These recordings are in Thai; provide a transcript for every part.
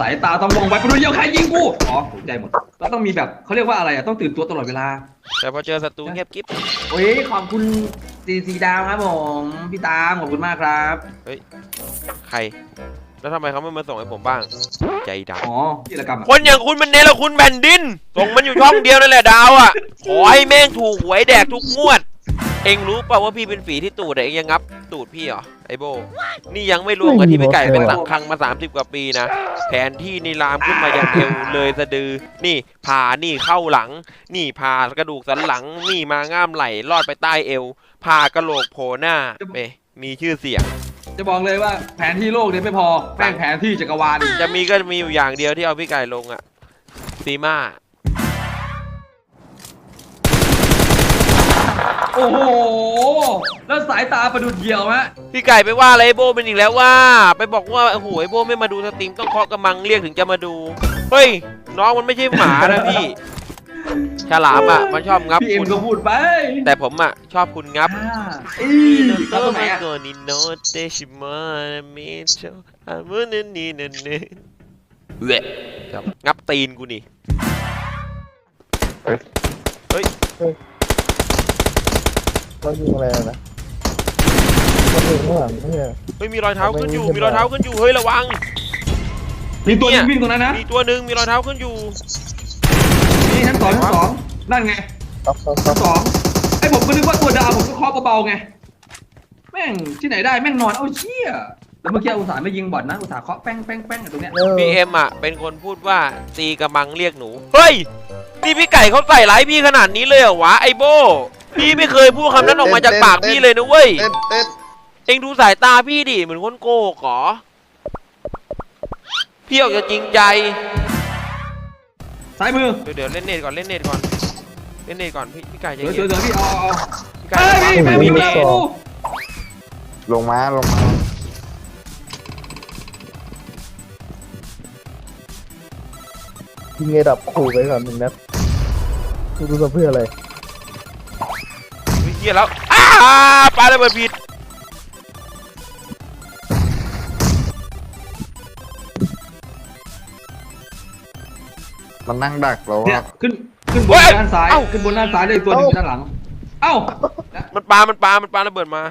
สายตาต้องมองไว้ไปดูเดียวใครยิงกูอ๋อตกใจหมดเราต้องมีแบบเขาเรียกว่าอะไรอะต้องตื่นตัวตลอดเวลาแต่พอเจอศัตรูเงียบกิ๊บโอ้ยขอบคุณสีสีดาวครับผมพี่ตามขอบคุณมากครับใคร แล้วทำไมเขาไม่มาส่งให้ผมบ้าง ใจดอ๋อกิจกรรมำอะคนอย่างคุณมันเนรคุณแผ่นดิน ส่งมันอยู่ช่องเดียวนั่นแหละดาวอะขอให้แม่งถูกหวยแดกทุกงวด เอ็งรู้เปล่าว่าพี่เป็นฝีที่ตูดอะเอ็งยังงับตูดพี่เหรอไอโบ นี่ยังไม่รวมกับที่ไปไก่เป็นหลังคังมา 30 กว่าปีนะแผนที่นี่ลามขึ้นมาอย่างเอวเลยสะดือ นี่ผ่านี่เข้าหลัง นี่ผ่ากระดูกสันหลัง นี่มาง่ามไหลลอดไปใต้เอวผ่ากระโหลกโผล่หน้าเอ๊ะมีชื่อเสียง จะบอกเลยว่าแผนที่โลกเนี่ยไม่พอแม่งแผนที่จักรวาลอีกจะมีก็มีอยู่อย่างเดียวที่เอาพี่ไก่ลงอะซีมา โอ้โห แล้วสายตาประดุดเหี่ยวฮะ พี่ไก่ไปว่าอะไรไอ้โบเป็นอีกแล้วว่า ไปบอกว่าโอ้โหไอ้โบไม่มาดูสตรีมต้องเคาะกระมังเรียกถึงจะมาดู เฮ้ย น้องมันไม่ใช่หมานะพี่ ฉลามอะมันชอบงับพี่เอ็มคุณ ก็พูดไปแต่ผมอะชอบคุณงับ อ่าอีแล้วตรงไหนอะโกนิโนเตชิมาเมโชอามุนนี่นนเวะครับงับตีนกูนี่ เรายิงอะไรนะเรายิงข้างหลังไม่ใช่เฮ้ยมีรอยเท้าขึ้นอยู่ มีรอยเท้าขึ้นอยู่ เฮ้ยระวัง มีตัวหนึงเนี่ยวิ่งตรงนั้นนะ มีตัวหนึ่งมีรอยเท้าขึ้นอยู่ นี่ชั้นสองชั้นสองนั่นไงต๊อกต๊อกต๊ชั้อนกสองไอ้ผมก็นึกว่าตัวดาวผมก็เคาะเบาๆไง แม่งที่ไหนได้แม่งนอนเอาเชี่ยแล้วเมื่อกี้อุตส่าห์ไม่ยิงบอดนะอุตส่าห์เคาะแป้งแป้งแป้งอยู่ตรงเนี้ย เออพีเอ็มอะ เป็นคนพูดว่าตีกระมังเรียกหนู เฮ้ย นี่พี่ไก่เขาใส่ร้ายพี่ขนาดนี้เลยเหรอวะไอโบ พี่ไม่เคยพูดคำนั้นออกมาจากปากพี่เลยนะเว้ย เต้นเต้นเอ็งดูสายตาพี่ดิเหมือนคนโกหกเหรอ พี่ออกจะจริงใจ ซ้ายมือเดี๋ยวเดี๋ยวเล่นเน็ตก่อนเล่นเน็ตก่อน เล่นเน็ตก่อนพี่พี่ไก่ใจเดี๋ยวเย็เดี๋ยวนเดี๋ยวพี่เอาเอาพี่ไก่เฮ้ยพี่แม่งมีเมียกูลงมาลงมายิงไอ้ดับขู่ไปก่อนหนึ่งนัดดูดูเพื่ออะไรวิ เฮียแล้วอ้าปาระเบิดผิดมันนั่งดักเราเนี่ยอะขึ้นขึ้นบนด้านซ้ายขึ้นบนด้านซ้ายเลยอีกตัวหนึงอยู่ด้านหลัง เอ้ามันปา มันปา มันปาระเบิดมา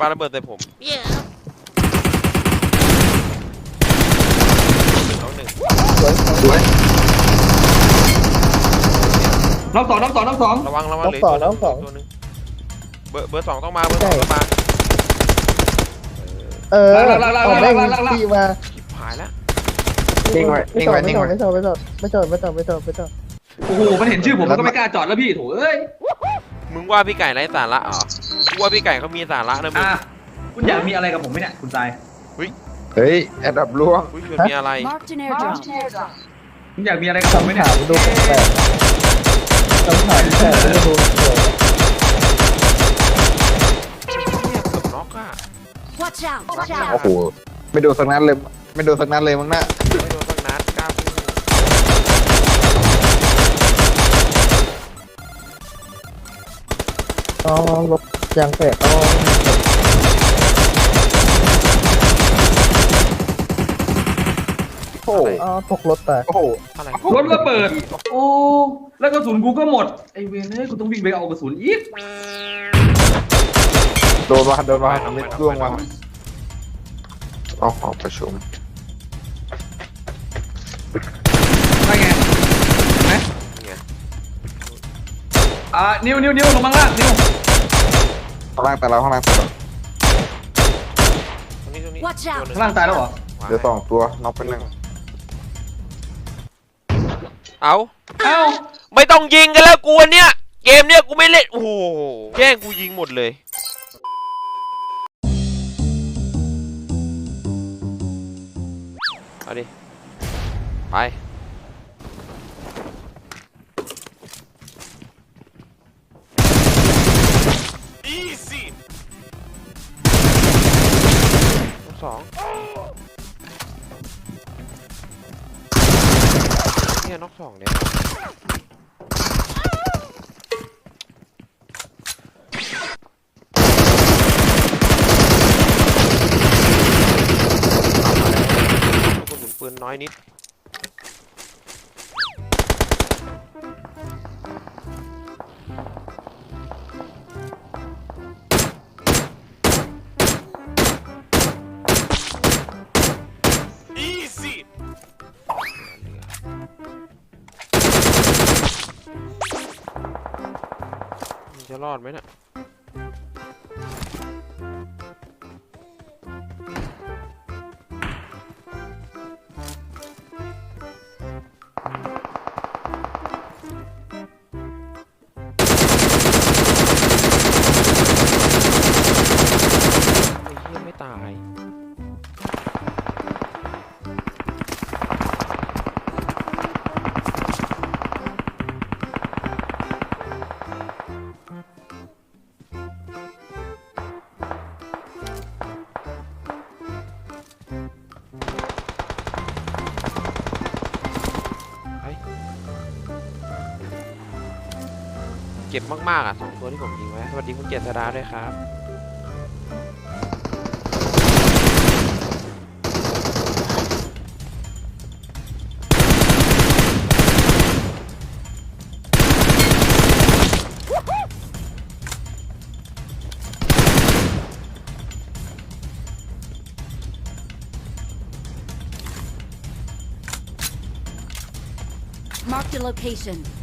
ปาระเบิดใส่ผมน้องหนึ่งสวยสวยน้องสองน้องสองน้องสองระวังระวังเหลยตัวหนึ่งตัวหนึ่ง เบอร์เบอร์สองต้องมาเบอร์สองต้องมาเออเอาแม่งตีมาหายแล้วนิ่งไว้ไม่นิ่งจอไว้ดไม่นิ่งจอไว้ดไม่จอดไม่จอดไม่จอดไม่จอดไม่จอดไม่จอดโอ้โหมันเห็นชื่อผมมันก็ไม่กล้าจอดแล้วพี่โถเอ้ยมึงว่าพี่ไก่ไร้สาระเหรอกูว่าพี่ไก่เขามีสาระนะมึงอะคุณอยากมีอะไรกับผมไหมเนี่ยคุณทรายเฮ้ยแอดดับล่วงอุ้ยมันมีอะไร Marked an airdrop. คุณอยากมีอะไรกับผมไหมคำเนี่ยถามดูแปลกคำถามแปลกไ Watch out! Watch โอ้ out! โหไม่โดนสักนัดเลย ไม่โดนสักนัดเลยมั้งน่ะไม่โดนสักนัดกล้าพูดอ๋อรถยางแตกอ๋อโอ้โหอ๋อตกรถตายโอ้โหอะไรรถระเบิด โอ้ แล้วกระสุนกูก็หมด ไอเวนเอ้ยกูต้องวิ่งไปเอากระสุนอีกโดนมาโดนมาไม่ล่วงมา ออกออกประชุมได้ไงเห็นไหมไงอ่านิ้วนิ้วนิ้วลงมาล่างนิ้วข้างล่างแต่เราข้างล่างแต่เราตรงนี้ตรงนี้ Watch out ตัวหนึ่ข้างล่างตายแล้วเหรอเดี๋ยวสองตัวน็อกไปหนึ่งเอาเอ้าไม่ต้องยิงกันแล้วกูอันเนี้ยเกมเนี้ยกูไม่เล่นโอ้โหแย่งกูยิงหมดเลย เอาดิ ไปทั้งสองเนี่ยน็อกสองเนี่ย น้อยนิด Easy! จะรอดไหมเนะี่ย เจ็บมากๆอะสองตัวที่ผมยิงไว้สวัสดีคุณเจษดาด้วยครับ Marked a location.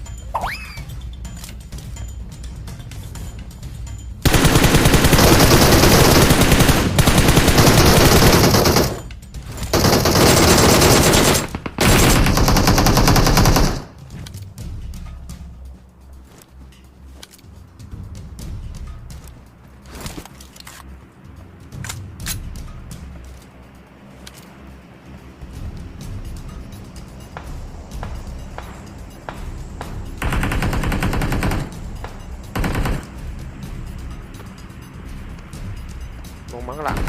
ลงมั้งหลัง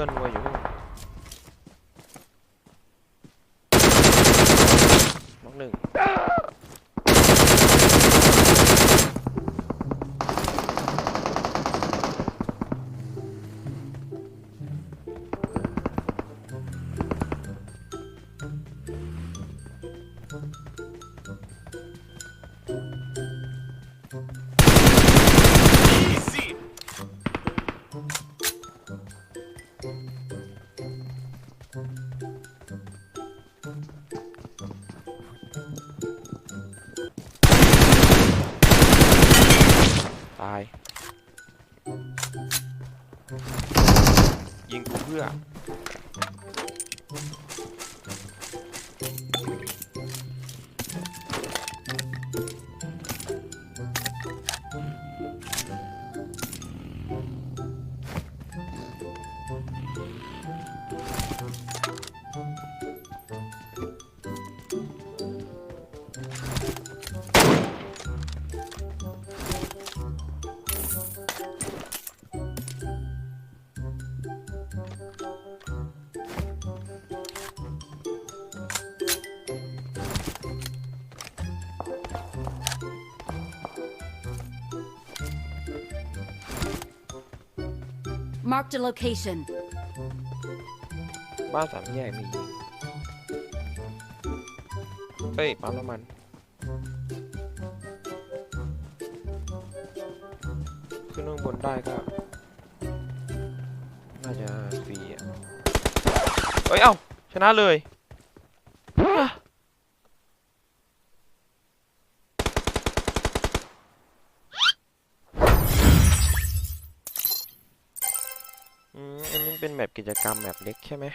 พื่อนวัวอยู่นู่นน้องหนึ่งายยิงกูเพื่อ Marked a location. บ้านสามแยกมี เฮ้ยปั๊มน้ำมัน ขึ้นข้างบนได้ก็ น่าจะฟรีอะ เฮ้ย เอ้า ชนะเลย เป็นแมปกิจกรรมแมปเล็กใช่ไหม